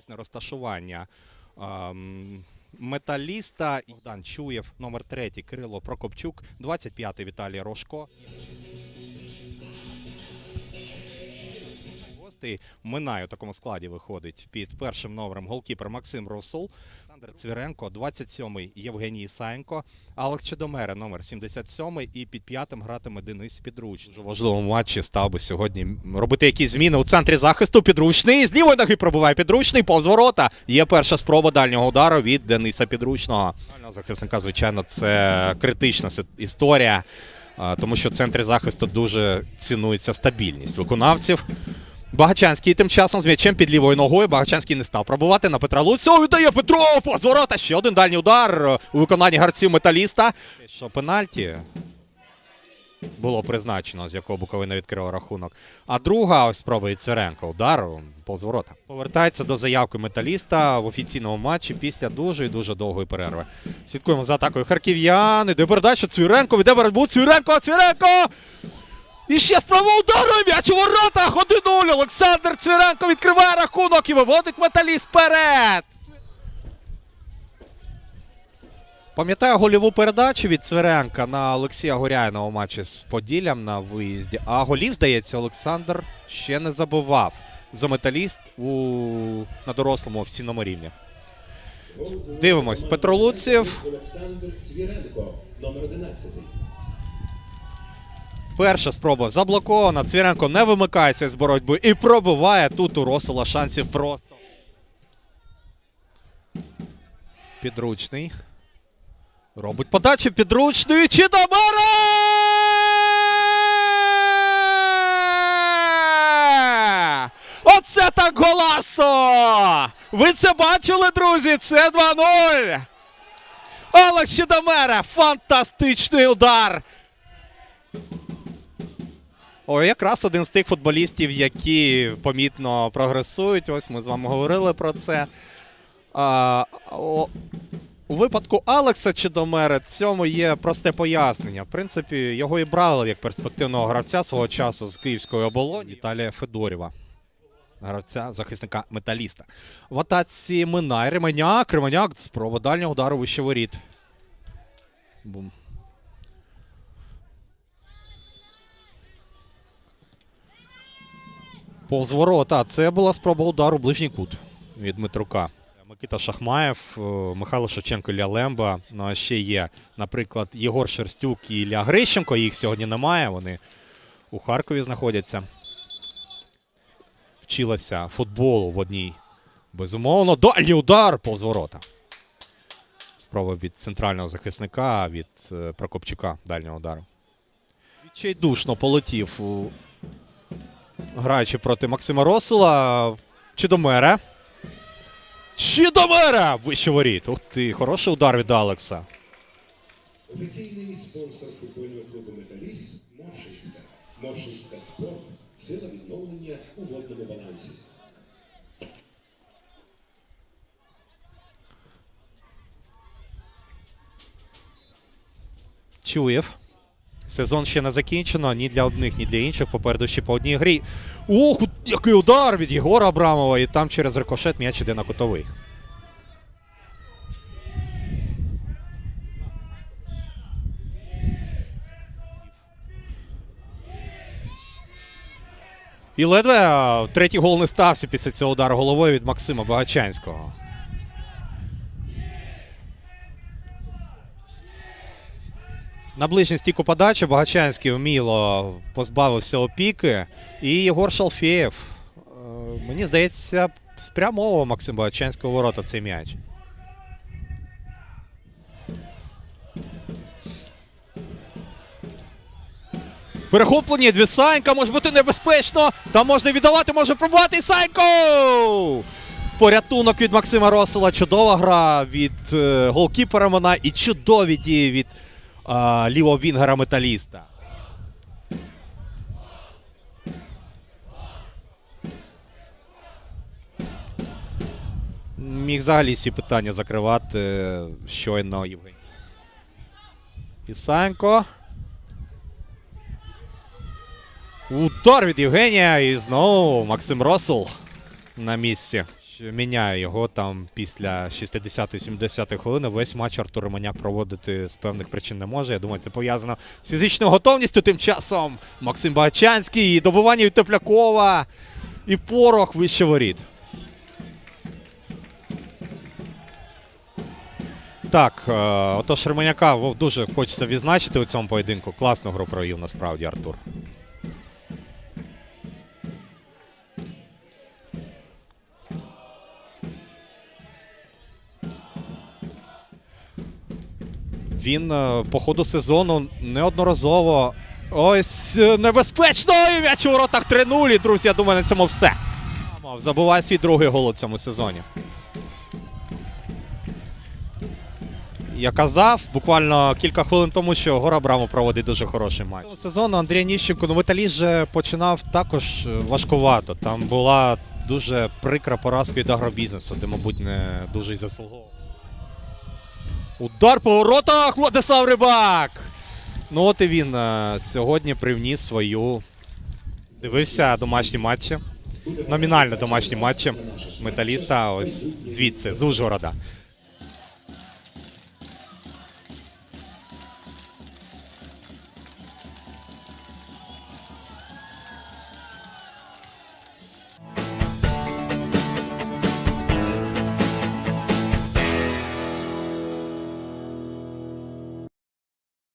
Стратегічне розташування ем, металіста Богдан Чуєв, номер 3 Кирило Прокопчук, 25 Віталій Рожко. Гостей Минай у такому складі виходить під першим номером голкіпер Максим Росул, Олександр Цвіренко, 27-й Євгеній Ісаєнко, Алекс Чедомере, номер 77 і під п'ятим гратиме Денис Підруч. Дуже важливому матчі став би сьогодні робити якісь зміни у центрі захисту. Підручний з лівої ноги пробиває підручний повз ворота. Є перша спроба дальнього удару від Дениса Підручного. Захисника, звичайно, це критична історія, тому що в центрі захисту дуже цінується стабільність виконавців. Багачанський тим часом з м'ячем під лівою ногою. Багачанський не став пробувати на Петра Луцього. Віддає Петро з. Ще один дальній удар у виконанні гравців металіста. Що пенальті було призначено, з якого Буковина відкрила рахунок. А друга ось спробує Цвіренко. Удар повз ворота. Повертається до заявки металіста в офіційному матчі після дуже і дуже довгої перерви. Слідкуємо за атакою харків'ян. Іде передача Цвіренко. Веде боротьбу. Цвіренко! Цвіренко! І ще справа удару м'яч у воротах 1-0. Олександр Цвіренко відкриває рахунок і виводить металіст вперед. Пам'ятаю гольову передачу від Цвіренка на Олексія Горяйна у матчі з Поділлям на виїзді. А голів, здається, Олександр ще не забував за металіст у на дорослому офіційному рівні. Дивимось. Петро Луців. Олександр Цвіренко, номер 11. Перша спроба заблокована. Цвіренко не вимикається з боротьби і пробиває тут у Росола шансів просто. Підручний. Робить подачу підручний. Чидомаре! Оце так голасо! Ви це бачили, друзі? Це 2-0! Олекс Чидомере! Фантастичний удар! О, якраз один з тих футболістів, які помітно прогресують. Ось ми з вами говорили про це. А, о, у випадку Алекса Чедомера цьому є просте пояснення. В принципі, його і брали як перспективного гравця свого часу з Київської оболоні Віталія Федорєва. Гравця захисника металіста. В атаці Минай, Ременяк, Ременяк, спроба дальнього удару вище воріт. Бум. Повз ворота. Це була спроба удару ближній кут від Дмитрука. Микита Шахмаєв, е, Михайло Шевченко, Ілля Лемба. Ну а ще є, наприклад, Єгор Шерстюк і Ілля Грищенко. Їх сьогодні немає. Вони у Харкові знаходяться. Вчилася футболу в одній. Безумовно. Дальній удар повз ворота. Спроба від центрального захисника, від е, Прокопчука дальнього удару. Відчайдушно полетів у граючи проти Максима Росела. Чидомера. Чидомера! Вище воріт. Ух ти, хороший удар від Алекса. Офіційний спонсор футбольного клубу Металіст Моршинська. Моршинська спорт. Сила відновлення у водному балансі. Чуєв. Сезон ще не закінчено ні для одних, ні для інших. Попереду ще по одній грі. Ох, який удар від Єгора Абрамова. І там через рикошет м'яч іде на кутовий. І ледве третій гол не стався після цього удару головою від Максима Багачанського. На ближній стійку подачі Багачанський вміло позбавився опіки. І Єгор Шалфєєв, е, мені здається, спрямовував Максим Багачанського ворота цей м'яч. Перехоплення від Санька може бути небезпечно. Там можна віддавати, може пробувати і Санько! Порятунок від Максима Росела. Чудова гра від е, голкіпера Мона і чудові дії від лівого вінгера металіста. Міг взагалі всі питання закривати щойно Євгеній. Ісанько. Удар від Євгенія і знову Максим Росел на місці. Міняє його там після 60-70 хвилини. Весь матч Артур Романяк проводити з певних причин не може. Я думаю, це пов'язано з фізичною готовністю. Тим часом Максим Багачанський, добування від Теплякова і порох вище воріт. Так, е, отож Романяка дуже хочеться відзначити у цьому поєдинку. Класну гру провів насправді Артур. Він е, по ходу сезону неодноразово. Ось е, небезпечно! І м'яч у воротах 3-0. І, Друзі, я думаю, на цьому все. Забуває свій другий гол у цьому сезоні. Я казав буквально кілька хвилин тому, що Гора Брамо проводить дуже хороший матч. Цього сезону Андрій Ніщенко, ну металіст же починав також е, важкувато. Там була дуже прикра поразка від агробізнесу, де, мабуть, не дуже й заслуговував. Удар по воротах! Владислав Рибак! Ну от і він е, сьогодні привніс свою. Дивився домашні матчі. Номінально домашні матчі металіста ось звідси, з Ужгорода.